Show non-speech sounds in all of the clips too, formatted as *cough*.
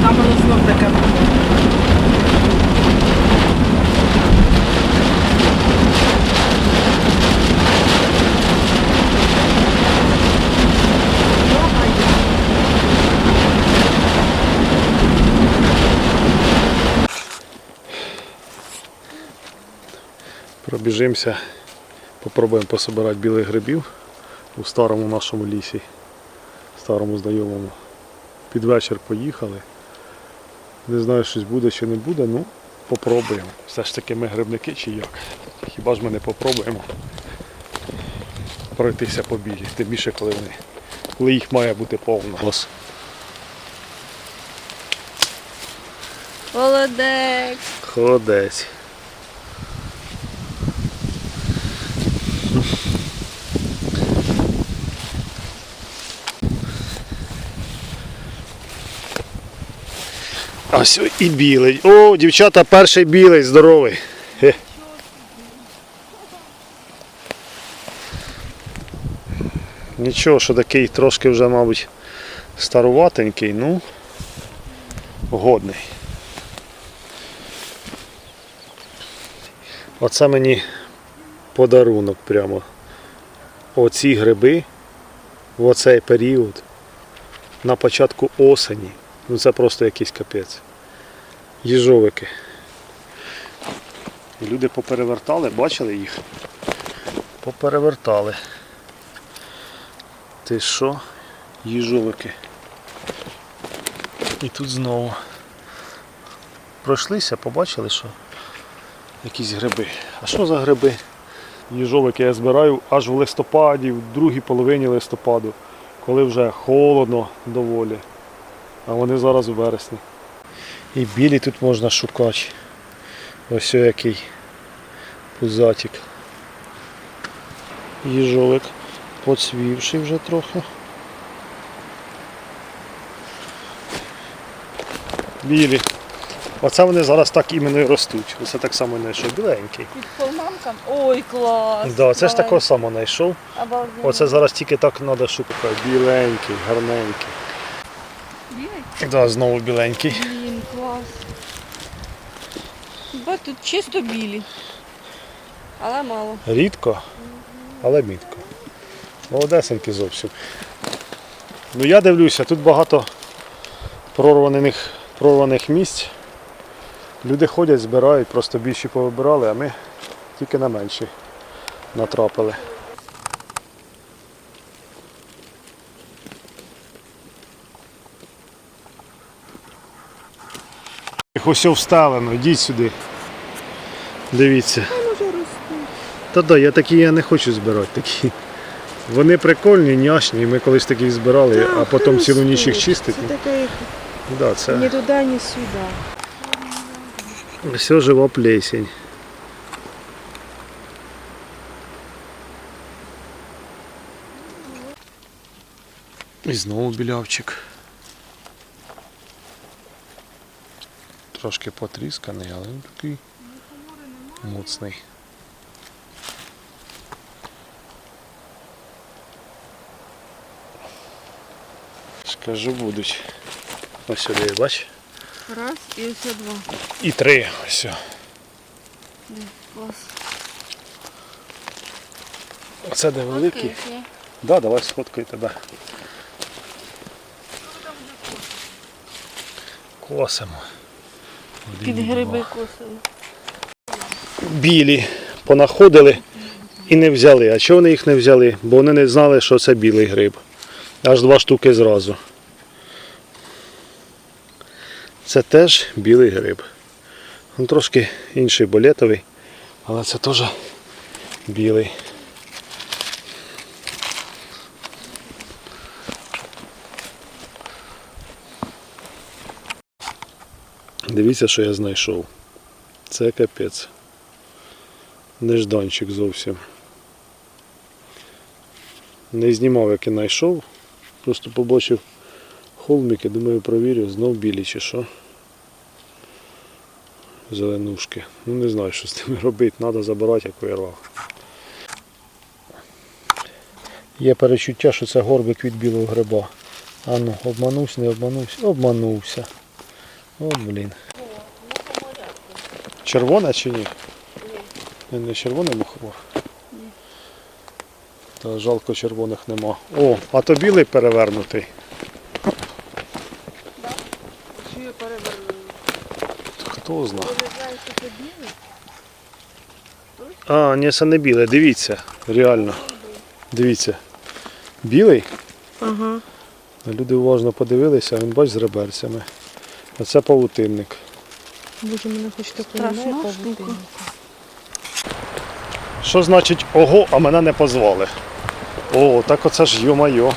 Там воно знов таке. Пробіжимося, попробуємо пособирати білих грибів у старому нашому лісі, старому знайомому. Під вечір поїхали. Не знаю, щось буде чи не буде, ну попробуємо. Все ж таки ми грибники чи як. Хіба ж ми не попробуємо пройтися по білі, тим більше, коли вони, коли їх має бути повно. Ось. Молодець. Холодець. Ось і білий. О, дівчата, перший білий, здоровий. Нічого, що такий трошки вже, мабуть, старуватенький, ну, годний. Оце мені подарунок прямо. Оці гриби в оцей період на початку осені. Ну це просто якийсь капець. Їжовики. І люди поперевертали, бачили їх? Поперевертали. Ти що? Їжовики. І тут знову. Пройшлися, побачили, що якісь гриби. А що за гриби? Їжовики я збираю аж в листопаді, в другій половині листопаду, коли вже холодно доволі. А вони зараз у вересні. І білі тут можна шукати. Ось який пузатик. Їжовик поцвівший вже трохи. Білі. Оце вони зараз так іменно і ростуть. Оце так само знайшов. Біленький. Під холмамком. Ой, клас. Да, це ж такого само знайшов. Оце зараз тільки так треба шукати. Біленький, гарненький. Да, знову біленький. Блін, клас. Бо тут чисто білі. Але мало. Рідко, але мітко. Молодесенький зовсім. Ну я дивлюся, тут багато прорваних, прорваних місць. Люди ходять, збирають, просто більші повибирали, а ми тільки на менші натрапили. Ось вставлено, йдіть сюди. Дивіться. Та да, я такі я не хочу збирати такі. Вони прикольні, няшні, ми колись такі збирали, а потім цілу ніч їх чистити. Це таке Да, це ні туди, ні сюди. все жива плесень. І знову білявчик. Трошки потрісканий, але він такий моцний. Скажу будуть. Ось сюди, бач? Раз і ось два. І три. Ось. Клас. Оце де великий. Окей. Да, давай сфоткай тебе. Косимо. Під гриби косили. Білі понаходили і не взяли. А чого вони їх не взяли? Бо вони не знали, що це білий гриб. Аж два штуки зразу. Це теж білий гриб. Він трошки інший болетовий, але це теж білий. Дивіться, що я знайшов. Це капець. Нежданчик зовсім. Не знімав, як я знайшов. Просто побачив холмики, думаю, провірю, знов білі чи що. Зеленушки. Ну не знаю, що з ними робити, треба забирати, як вирвав. Є перечуття, що це горбик від білого гриба. А ну, обманувся, не обманувся. Обманувся. О, блін. Червона чи ні? Ні. Не червоний мухомор? Ні. Та жалко червоних нема. О, а то білий перевернутий. Чи я? Хто знає. А, ні, це не біле, дивіться, реально. Дивіться. Білий? Ага. Люди уважно подивилися, він бач з реберцями. А це павутинник. Боже, мене хоч таку Страшна немає штука. Що значить ого, а мене не позвали? О, так оце ж йо-майо.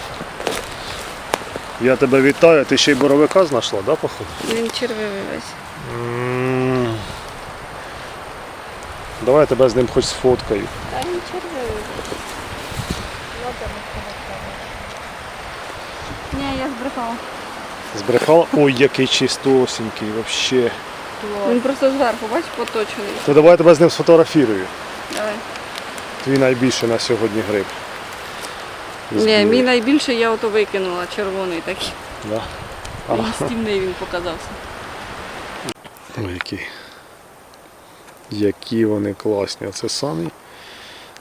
Я тебе вітаю, ти ще й боровика знайшла, да, походу? Він червивий весь. М. Давай я тебе з ним хоч сфоткаю. Та він червивий. Ні, я збрехала. Збрехала? Ой, який чистосенький, вообще. Він просто зверху, бач, поточений. То давай я тебе з ним сфотографірую. Давай. Твій найбільший на сьогодні гриб. Ні, мій найбільший я ото викинула, червоний такий. Да. *laughs* Він стімний він показався. Ой, які. Які вони класні. Оце самі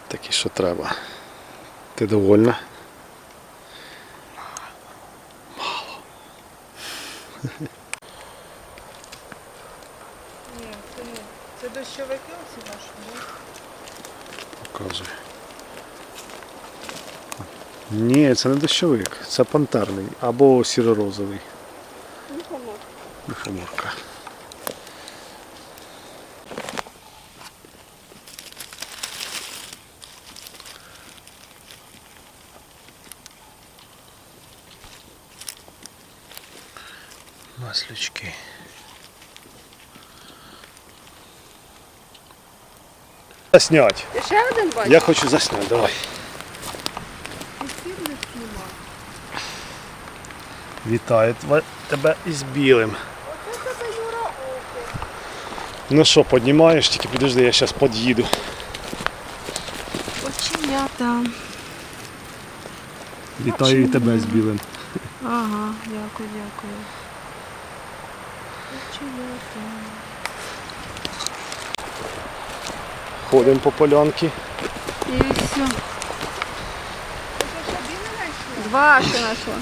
такі, що треба. Ти довольна? Ні, це не. Це дощовики оці ваші, ні? Показуй. Ні, це не дощовик, це пантерний або сіро-розовий. Мухоморка. Маслючки. Заснять. Ще один бачиш? Я хочу заснять, давай. Вітаю тебе із білим. Ну що, піднімаєш, тільки підожди, я зараз під'їду. Оченята. Вітаю і тебе з білим. Ага, дякую, дякую. Ходимо по полянці. І все. Два ще знайшла.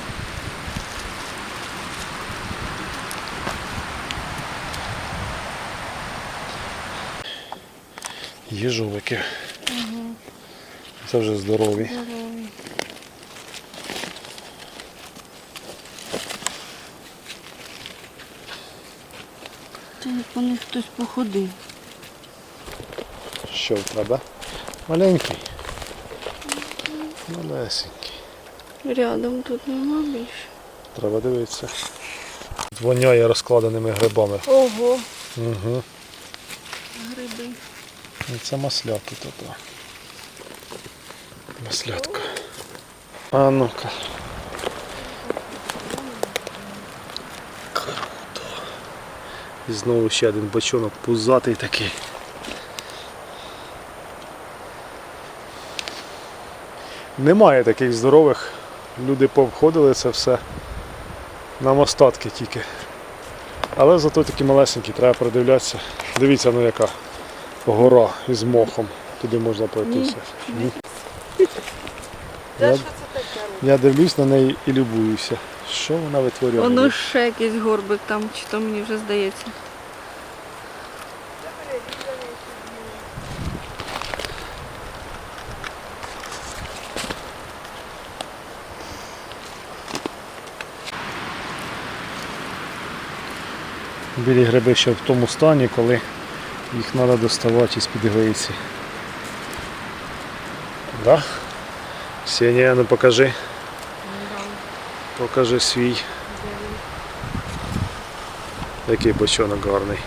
Їжовики. Це вже здорові. Це як по них хтось походив. Що тебе? Маленький. Малесенький. Рядом тут нема більше. Треба дивитися. Воняє розкладеними грибами. Ого, Угу. гриби. Це маслята тут. Маслятка. А ну-ка. І знову ще один бочонок пузатий такий. Немає таких здорових. Люди повходили це все. Нам остатки тільки. Але зато такі малесенькі, треба придивлятися. Дивіться, ну яка гора із мохом. Туди можна пройтися. Ні. Я, я дивлюсь на неї і любуюся. Що вона витворює? Воно ще якийсь горбик там, чи то мені вже здається. Білі гриби ще в тому стані, коли їх треба доставати із під глиці. Да? Ксенія, ну покажи. Покажи свій. Який бочонок гарний.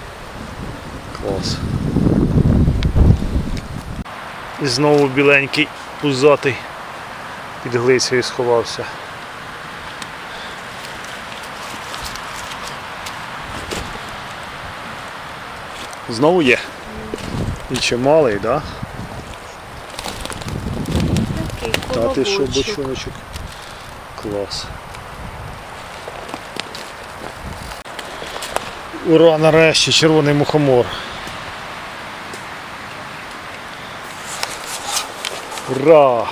Клас. І знову біленький, пузатий. Під глицею сховався. Знову є. І чималий, так? Такий Да? Та ти що, бочоночок? Клас. Ура, нарешті, червоний мухомор. Ура!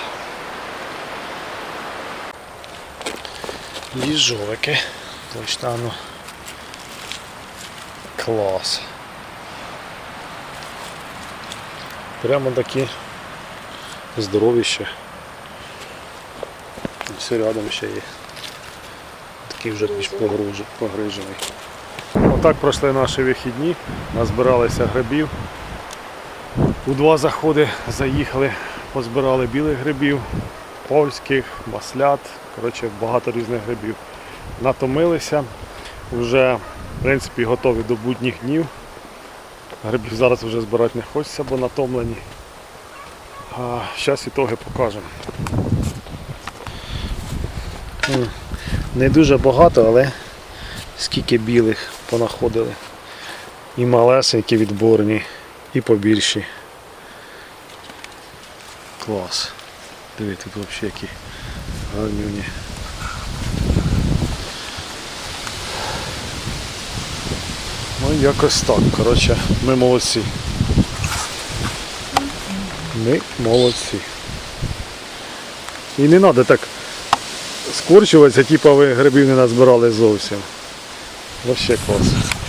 Їжовики. Точно, ну. Клас. Прямо такі здоровіще. І Все рядом ще є. Такий вже більш погрижений. Отак пройшли наші вихідні, назбиралися грибів. У два заходи заїхали, позбирали білих грибів, польських, маслят, коротше, багато різних грибів. Натомилися, вже в принципі готові до будніх днів. Грибів зараз вже збирати не хочеться, бо натомлені. А, Зараз ітоги покажемо. Не дуже багато, але скільки білих понаходили. І малесенькі відборні, і побільші. Клас. Диви, тут взагалі які гарнюні. Ну якось так. Коротше, ми молодці. Ми молодці. І не треба так скорчуватися, типу ви грибів не назбирали зовсім. Вообще клас.